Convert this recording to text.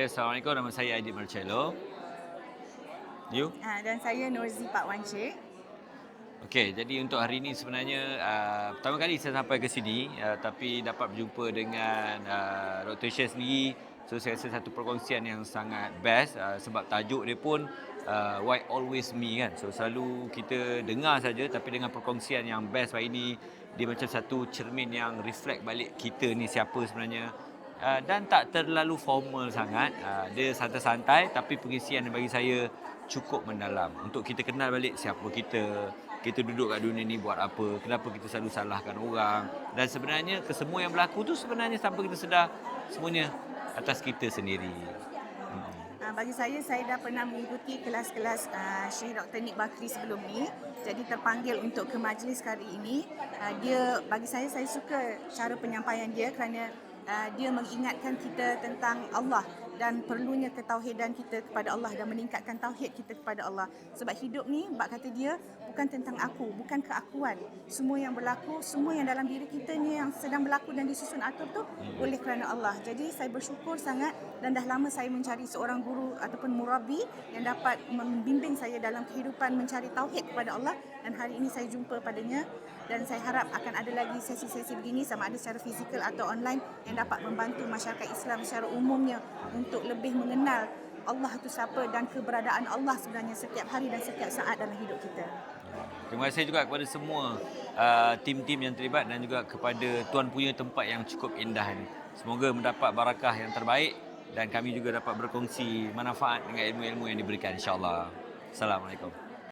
Okay, Assalamualaikum. Nama saya Aidil Marcello. You? Ah, dan saya Nurzi Pak Wan Cik. Okey, jadi untuk hari ini sebenarnya uh, pertama kali saya sampai ke sini uh, tapi dapat berjumpa dengan uh, Dr. Syed sendiri. So saya rasa satu perkongsian yang sangat best uh, sebab tajuk dia pun uh, Why Always Me kan. So selalu kita dengar saja tapi dengan perkongsian yang best hari ini dia macam satu cermin yang reflect balik kita ni siapa sebenarnya uh, dan tak terlalu formal sangat. Uh, dia santai-santai tapi pengisian bagi saya cukup mendalam untuk kita kenal balik siapa kita, kita duduk kat dunia ni buat apa, kenapa kita selalu salahkan orang dan sebenarnya kesemua yang berlaku tu sebenarnya tanpa kita sedar semuanya atas kita sendiri. Hmm. Ah, bagi saya, saya dah pernah mengikuti kelas-kelas uh, Syekh Dr. Nik Bakri sebelum ni. Jadi terpanggil untuk ke majlis kali ini. Uh, dia, bagi saya, saya suka cara penyampaian dia kerana uh, dia mengingatkan kita tentang Allah dan perlunya ketauhidan kita kepada Allah dan meningkatkan tauhid kita kepada Allah. Sebab hidup ni, bak kata dia, bukan tentang aku, bukan keakuan. Semua yang berlaku, semua yang dalam diri kita ni yang sedang berlaku dan disusun atur tu oleh kerana Allah. Jadi saya bersyukur sangat dan dah lama saya mencari seorang guru ataupun murabi yang dapat membimbing saya dalam kehidupan mencari tauhid kepada Allah dan hari ini saya jumpa padanya dan saya harap akan ada lagi sesi-sesi begini sama ada secara fizikal atau online yang dapat membantu masyarakat Islam secara umumnya untuk lebih mengenal Allah itu siapa dan keberadaan Allah sebenarnya setiap hari dan setiap saat dalam hidup kita. Terima kasih juga kepada semua uh, tim-tim yang terlibat dan juga kepada tuan punya tempat yang cukup indah ini. Semoga mendapat barakah yang terbaik dan kami juga dapat berkongsi manfaat dengan ilmu-ilmu yang diberikan insya-Allah. Assalamualaikum.